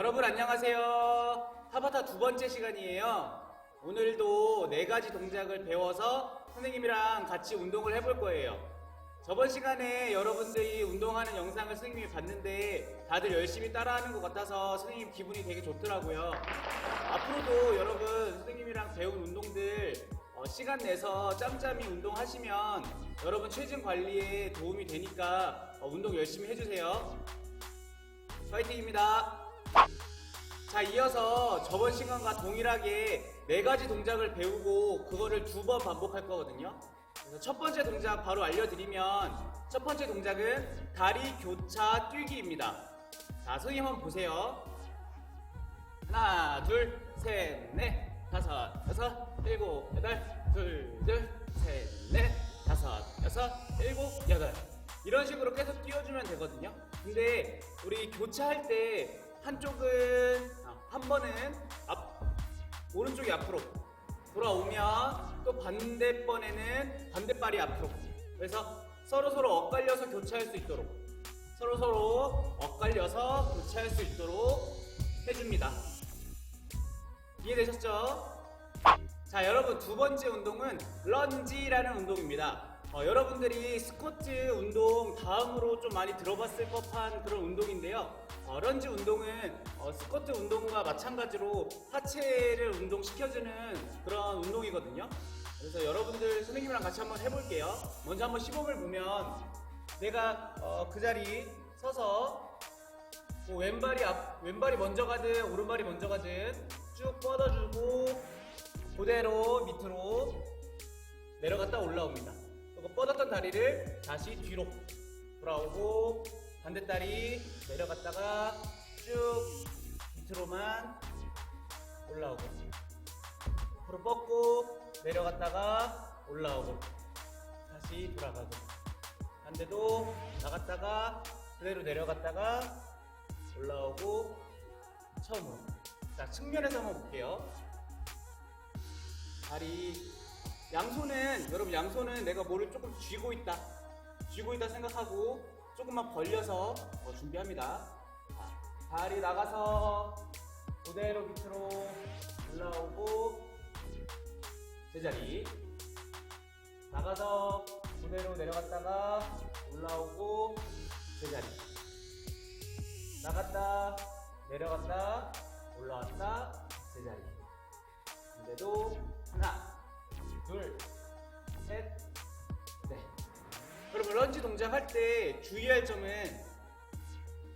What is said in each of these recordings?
여러분 안녕하세요. 타바타 두 번째 시간이에요. 오늘도 네 가지 동작을 배워서 선생님이랑 같이 운동을 해볼 거예요. 저번 시간에 여러분들이 운동하는 영상을 선생님이 봤는데 다들 열심히 따라하는 것 같아서 선생님 기분이 되게 좋더라고요. 앞으로도 여러분 선생님이랑 배운 운동들 어, 시간 내서 짬짬이 운동하시면 여러분 체중 관리에 도움이 되니까 어, 운동 열심히 해주세요. 파이팅입니다. 자, 이어서 저번 시간과 동일하게 네 가지 동작을 배우고 그거를 두 번 반복할 거거든요. 그래서 첫 번째 동작 바로 알려드리면 첫 번째 동작은 다리 교차 뛰기입니다. 자, 선생님 한번 보세요. 하나, 둘, 셋, 넷, 다섯, 여섯, 일곱, 여덟, 둘, 둘, 셋, 넷, 다섯, 여섯, 일곱, 여덟. 이런 식으로 계속 띄워주면 되거든요. 근데 우리 교차할 때 한쪽은 아, 한 번은 앞 오른쪽이 앞으로 돌아오면 또 반대번에는 반대발이 앞으로. 그래서 서로 서로 엇갈려서 교차할 수 있도록 서로 서로 엇갈려서 교차할 수 있도록 해줍니다. 이해되셨죠? 자, 여러분 두 번째 운동은 런지라는 운동입니다. 어, 여러분들이 스쿼트 운동 다음으로 좀 많이 들어봤을 법한 그런 운동인데요. 어, 런지 운동은 어, 스쿼트 운동과 마찬가지로 하체를 운동시켜주는 그런 운동이거든요. 그래서 여러분들 선생님이랑 같이 한번 해볼게요. 먼저 한번 시범을 보면 내가 어, 그 자리 서서 뭐 왼발이 앞, 왼발이 먼저 가든 오른발이 먼저 가든 쭉 뻗어주고 그대로 밑으로 내려갔다 올라옵니다. 그리고 뻗었던 다리를 다시 뒤로 돌아오고 반대 다리 내려갔다가 쭉 밑으로만 올라오고 앞으로 뻗고 내려갔다가 올라오고 다시 돌아가고. 반대도 나갔다가 그대로 내려갔다가 올라오고 처음으로. 자 측면에서 한번 볼게요. 다리. 양손은 여러분 양손은 내가 뭐를 조금 쥐고 있다. 쥐고 있다 생각하고 조금만 벌려서 어, 준비합니다. 자, 다리 나가서 그대로 밑으로 올라오고 제자리. 나가서 그대로 내려갔다가 올라오고 제자리. 나갔다 내려갔다 올라왔다 제자리. 근데도 하나 둘 여러분 런지 동작 할 때 주의할 점은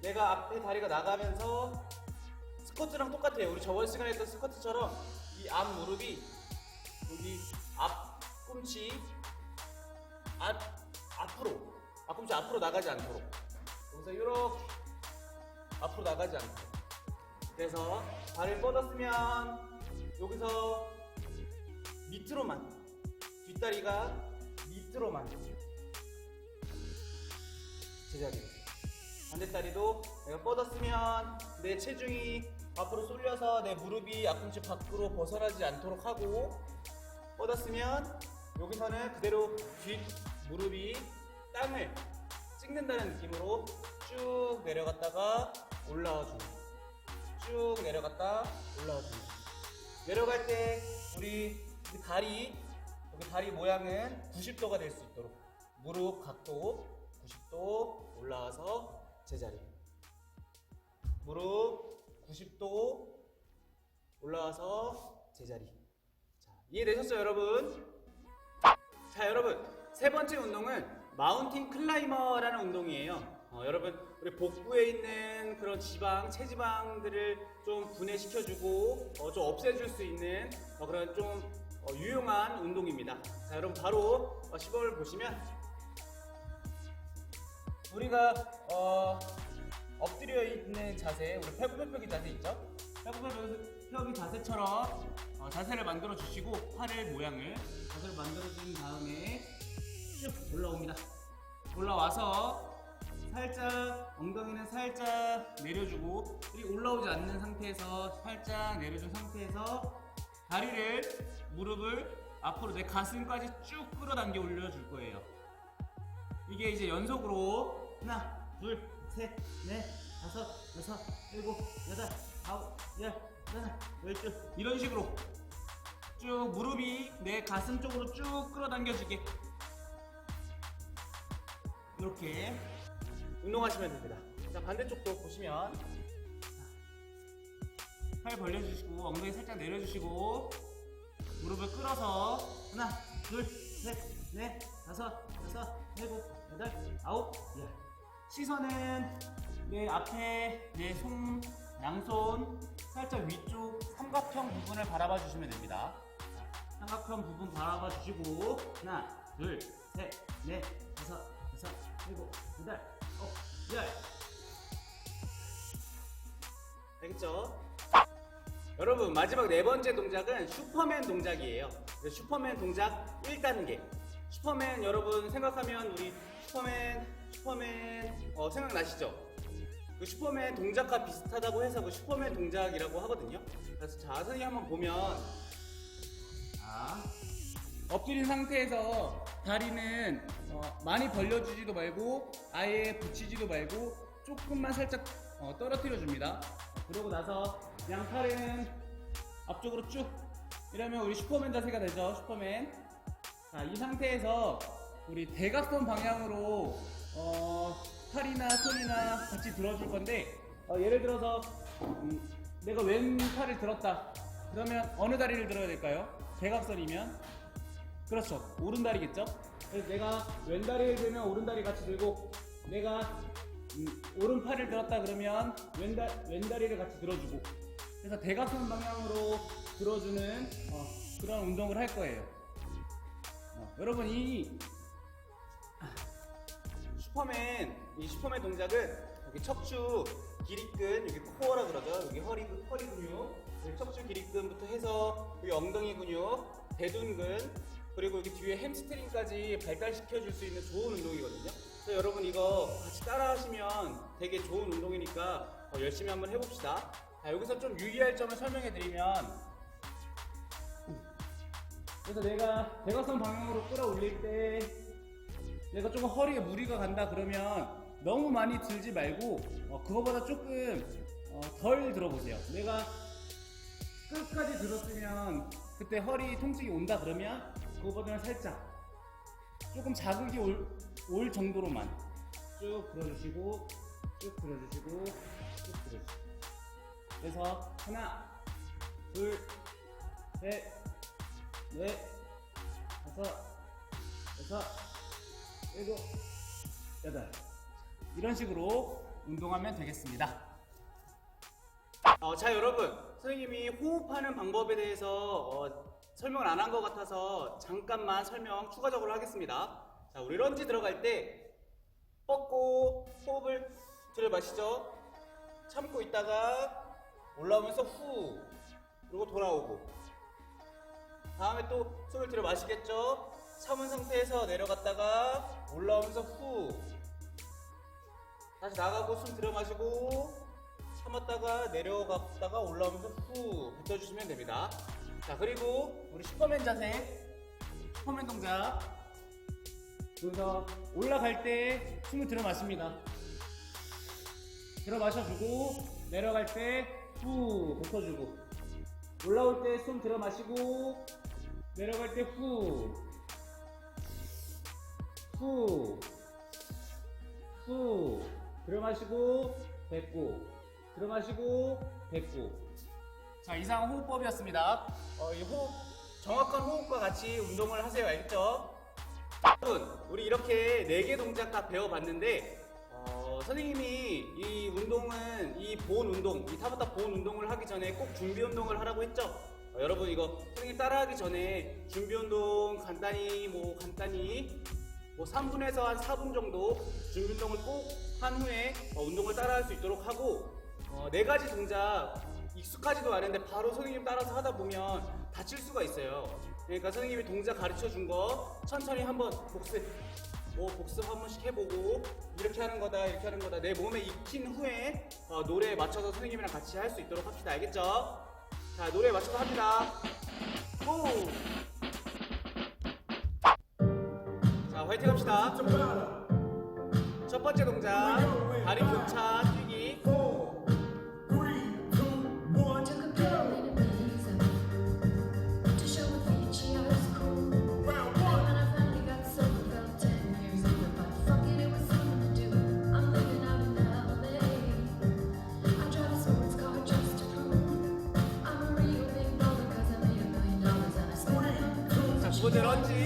내가 앞에 다리가 나가면서 스쿼트랑 똑같아요. 우리 저번 시간에 했던 스쿼트처럼 이 앞 무릎이 여기 앞 꿈치 앞 앞으로 앞 꿈치 앞으로 나가지 않도록. 여기서 이렇게 앞으로 나가지 않고 그래서 발을 뻗었으면 여기서 밑으로만 뒷다리가 밑으로만 제자리 반대다리도 내가 뻗었으면 내 체중이 앞으로 쏠려서 내 무릎이 앞꿈치 밖으로 벗어나지 않도록 하고 뻗었으면 여기서는 그대로 뒷 무릎이 땅을 찍는다는 느낌으로 쭉 내려갔다가 올라와 주는 쭉 내려갔다 올라와 주는 내려갈 때 우리 이 다리 여기 다리 모양은 90도가 될 수 있도록 무릎 각도 90도 올라와서 제자리. 무릎 90도 올라와서 제자리. 자, 이해되셨어요 여러분? 자 여러분 세 번째 운동은 마운틴 클라이머라는 운동이에요. 어, 여러분 우리 복부에 있는 그런 지방 체지방들을 좀 분해시켜주고 어, 좀 없애줄 수 있는 어, 그런 좀 어, 유용한 운동입니다. 자 여러분 바로 어, 시범을 보시면 우리가 어, 엎드려 있는 자세 우리 팔굽혀펴기 자세 있죠? 팔굽혀펴기 자세처럼 어, 자세를 만들어 주시고 팔의 모양을 자세를 만들어 준 다음에 쭉 올라옵니다. 올라와서 살짝 엉덩이는 살짝 내려주고 이 올라오지 않는 상태에서 살짝 내려준 상태에서 다리를 무릎을 앞으로 내 가슴까지 쭉 끌어당겨 올려줄 거예요. 이게 이제 연속으로 하나, 둘, 셋, 넷, 다섯, 여섯, 일곱, 여덟, 아홉, 열, 하나, 열둘 이런 식으로 쭉 무릎이 내 가슴 쪽으로 쭉 끌어당겨지게 이렇게 운동하시면 됩니다. 자 반대쪽도 보시면 팔 벌려주시고 엉덩이 살짝 내려주시고 무릎을 끌어서 하나, 둘, 셋, 넷, 다섯, 여섯, 일곱, 여덟, 아홉, 열. 시선은 내 앞에 내 손, 양손 살짝 위쪽 삼각형 부분을 바라봐 주시면 됩니다. 삼각형 부분 바라봐 주시고 하나, 둘, 셋, 넷, 다섯, 여섯, 일곱, 여덟, 아홉, 열. 알겠죠? 여러분 마지막 네 번째 동작은 슈퍼맨 동작이에요. 네, 슈퍼맨 동작 1단계. 슈퍼맨 여러분 생각하면 우리 슈퍼맨 슈퍼맨 어, 생각나시죠? 그 슈퍼맨 동작과 비슷하다고 해서 그 슈퍼맨 동작이라고 하거든요. 그래서 자세히 한번 보면 자, 엎드린 상태에서 다리는 어, 많이 벌려주지도 말고 아예 붙이지도 말고 조금만 살짝 어, 떨어뜨려 줍니다. 그러고 나서 양팔은 앞쪽으로 쭉 이러면 우리 슈퍼맨 자세가 되죠. 슈퍼맨. 자, 이 상태에서 우리 대각선 방향으로 어, 팔이나 손이나 같이 들어줄 건데 어, 예를 들어서 음, 내가 왼팔을 들었다. 그러면 어느 다리를 들어야 될까요? 대각선이면 그렇죠. 오른다리겠죠? 그래서 내가 왼다리를 들면 오른다리 같이 들고 내가 음, 오른팔을 들었다 그러면 왼다, 왼다리를 같이 들어주고 그래서 대각선 방향으로 들어주는 어, 그런 운동을 할 거예요. 어, 여러분 이 슈퍼맨 이 슈퍼맨 동작은 여기 척추 기립근 여기 코어라 그러죠. 여기 허리 허리 근육. 여기 척추 기립근부터 해서 여기 엉덩이 근육 대둔근 그리고 여기 뒤에 햄스트링까지 발달시켜 줄 수 있는 좋은 운동이거든요. 그래서 여러분 이거 같이 따라 하시면 되게 좋은 운동이니까 어, 열심히 한번 해봅시다. 자, 여기서 좀 유의할 점을 설명해 드리면 그래서 내가 대각선 방향으로 끌어올릴 때 내가 조금 허리에 무리가 간다 그러면 너무 많이 들지 말고 어, 그거보다 조금 어, 덜 들어보세요. 내가 끝까지 들었으면 그때 허리 통증이 온다 그러면 그거보다는 살짝 조금 자극이 올, 올 정도로만 쭉 들어주시고 쭉 들어주시고 쭉 들어주시고 그래서 하나 둘셋넷 다섯 여섯 일곱, 여덟. 이런 식으로 운동하면 되겠습니다. 어, 자, 여러분. 선생님이 호흡하는 방법에 대해서 어, 설명을 안 한 것 같아서 잠깐만 설명 추가적으로 하겠습니다. 자, 우리 런지 들어갈 때 뻗고 호흡을 들여 마시죠. 참고 있다가 올라오면서 후. 그리고 돌아오고. 다음에 또 숨을 들여 마시겠죠? 참은 상태에서 내려갔다가 올라오면서 후 다시 나가고 숨 들여 마시고 참았다가 내려갔다가 올라오면서 후 뱉어주시면 됩니다. 자 그리고 우리 슈퍼맨 자세 슈퍼맨 동작. 그래서 올라갈 때 숨을 들여 마십니다. 들어 마셔주고 내려갈 때후 뱉어주고 올라올 때 숨 들어 마시고 내려갈 때 후, 후, 후. 들어 마시고 뱉고, 들어 마시고 뱉고. 자, 이상 호흡법이었습니다. 어, 이 호흡, 정확한 호흡과 같이 운동을 하세요. 알겠죠? 여러분, 우리 이렇게 네 개 동작 다 배워봤는데, 어, 선생님이 이 운동은 이 보온 운동, 이 타바타 보온 운동을 하기 전에 꼭 준비 운동을 하라고 했죠. 어, 여러분 이거 선생님 따라하기 전에 준비 운동 간단히 뭐 간단히 뭐 3분에서 한 4분 정도 준비 운동을 꼭 한 후에 어, 운동을 따라할 수 있도록 하고 어, 네 가지 동작 익숙하지도 않은데 바로 선생님 따라서 하다 보면 다칠 수가 있어요. 그러니까 선생님이 동작 가르쳐 준 거 천천히 한번 복습 뭐 복습 한 번씩 해보고 이렇게 하는 거다 이렇게 하는 거다 내 몸에 익힌 후에 어, 노래에 맞춰서 선생님이랑 같이 할 수 있도록 합시다 알겠죠? 자 노래에 맞춰서 합니다 고! 화이팅 합시다. 첫 번째 동작 다리 교차 뛰기. 두 번째 런지.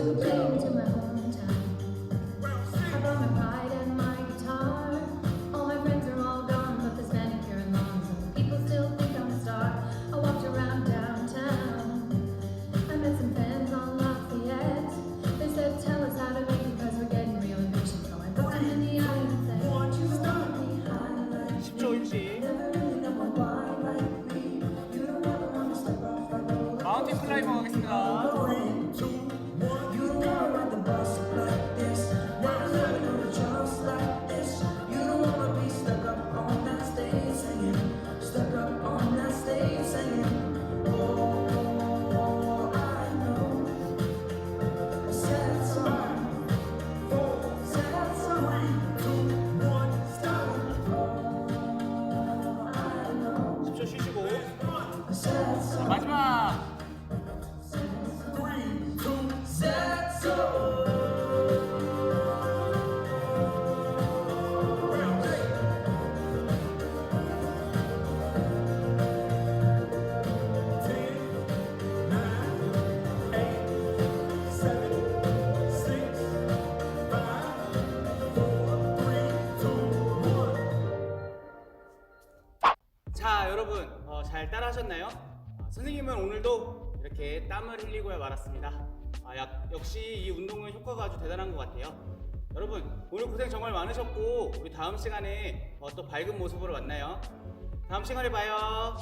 Took a plane to my hometown. I brought my pride and my guitar. All my friends are all gone, but there's manicure and lawns, and people still think I'm a star. I walked around downtown. I met some fans on Lafayette. They said, "Tell us how to make it, cause we're getting real impatient." So I looked them in the eye and said, "You wanna be high like 10초 휴식. never really know why like me. You don't ever wanna step off that roller 마운틴 클라이머 하겠습니다. 여러분 어, 잘 따라하셨나요? 아, 선생님은 오늘도 이렇게 땀을 흘리고야 말았습니다. 아, 약- 역시 이 운동은 효과가 아주 대단한 것 같아요. 여러분 오늘 고생 정말 많으셨고 우리 다음 시간에 어, 또 밝은 모습으로 만나요. 다음 시간에 봐요.